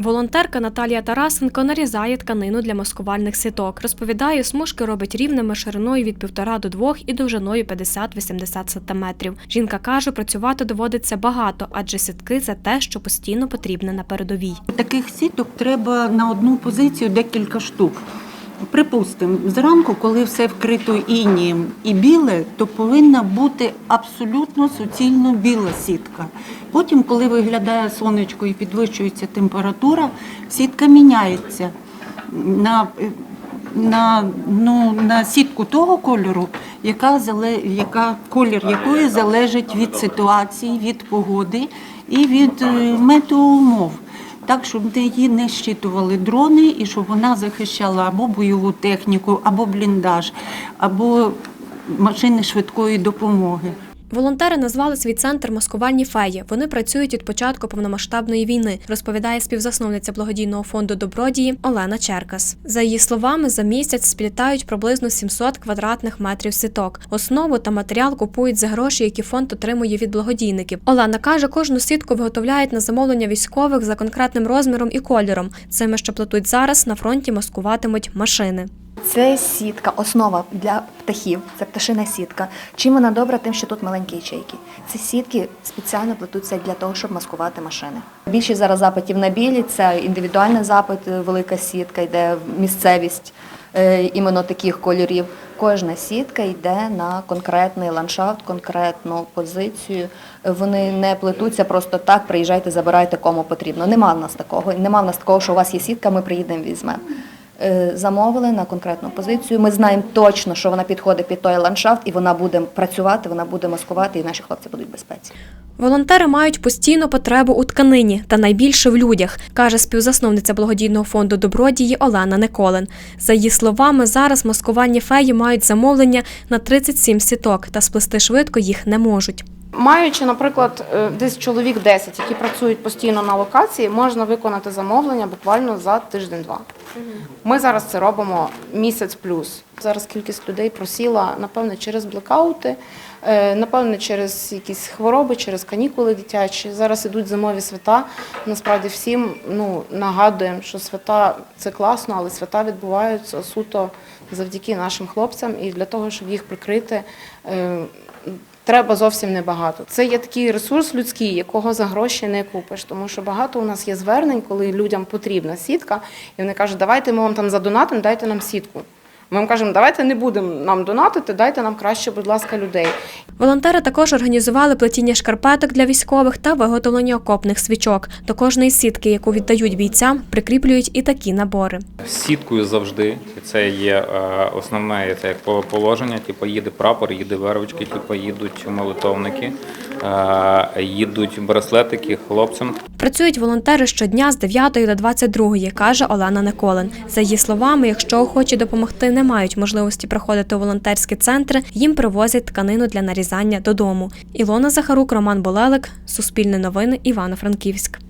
Волонтерка Наталія Тарасенко нарізає тканину для маскувальних сіток. Розповідає, смужки робить рівними шириною від 1,5 до 2 і довжиною 50-80 см. Жінка каже, працювати доводиться багато, адже сітки це те, що постійно потрібне на передовій. Таких сіток треба на одну позицію декілька штук. Припустимо, зранку, коли все вкрито інієм і біле, то повинна бути абсолютно суцільно біла сітка. Потім, коли виглядає сонечко і підвищується температура, сітка міняється на, на, ну, на сітку того кольору, яка, яка, колір якої залежить від ситуації, від погоди і від е, метеоумов. Так, щоб її не щитували дрони і щоб вона захищала або бойову техніку, або бліндаж, або машини швидкої допомоги. Волонтери назвали свій центр маскувальні феї. Вони працюють від початку повномасштабної війни, розповідає співзасновниця благодійного фонду добродії Олена Черкас. За її словами, за місяць сплітають приблизно 700 квадратних метрів сіток. Основу та матеріал купують за гроші, які фонд отримує від благодійників. Олена каже, кожну сітку виготовляють на замовлення військових за конкретним розміром і кольором. Цими, що плетуть зараз, на фронті маскуватимуть машини. Це сітка, основа для птахів, це пташина сітка. Чим вона добра, тим, що тут маленькі ячейки. Ці сітки спеціально плетуться для того, щоб маскувати машини. Більшість зараз запитів на білі це індивідуальний запит, велика сітка, йде місцевість е, іменно таких кольорів. Кожна сітка йде на конкретний ландшафт, конкретну позицію. Вони не плетуться просто так, приїжджайте, забирайте кому потрібно. Нема в нас такого. Нема в нас такого, що у вас є сітка, ми приїдемо, візьмемо. Е, замовили на конкретну позицію. Ми знаємо точно, що вона підходить під той ландшафт, і вона буде працювати, вона буде маскувати, і наші хлопці будуть в безпеці. Волонтери мають постійну потребу у тканині та найбільше в людях, каже співзасновниця благодійного фонду добродії Олена Николин. За її словами, зараз маскувальні феї мають замовлення на 37 сіток, та сплести швидко їх не можуть. Маючи, наприклад, е, десь чоловік 10, які працюють постійно на локації, можна виконати замовлення буквально за тиждень-два. Ми зараз це робимо місяць плюс. Зараз кількість людей просіла, напевне, через блекаути, е, напевне, через якісь хвороби, через канікули дитячі. Зараз ідуть зимові свята. Насправді всім ну, нагадуємо, що свята це класно, але свята відбуваються суто завдяки нашим хлопцям. І для того, щоб їх прикрити, е, треба зовсім небагато. Це є такий ресурс людський, якого за гроші не купиш. Тому що багато у нас є звернень, коли людям потрібна сітка, і вони кажуть, давайте ми вам там задонатимо, дайте нам сітку. Ми вам кажемо, давайте не будемо нам донатити, дайте нам краще, будь ласка, людей. Волонтери також організували плетіння шкарпеток для військових та виготовлення окопних свічок. До кожної сітки, яку віддають бійцям, прикріплюють і такі набори. Сіткою завжди. Це є е, основне це як положення. Типу їде прапор, їде вервочки, типу їдуть молитовники, їдуть браслетики хлопцям. Працюють волонтери щодня з 9 до 22, каже Олена Николин. За її словами, якщо охочі допомогти не мають можливості приходити у волонтерські центри, їм привозять тканину для нарізання додому. Ілона Захарук, Роман Болелик, Суспільне новини, Івано-Франківськ.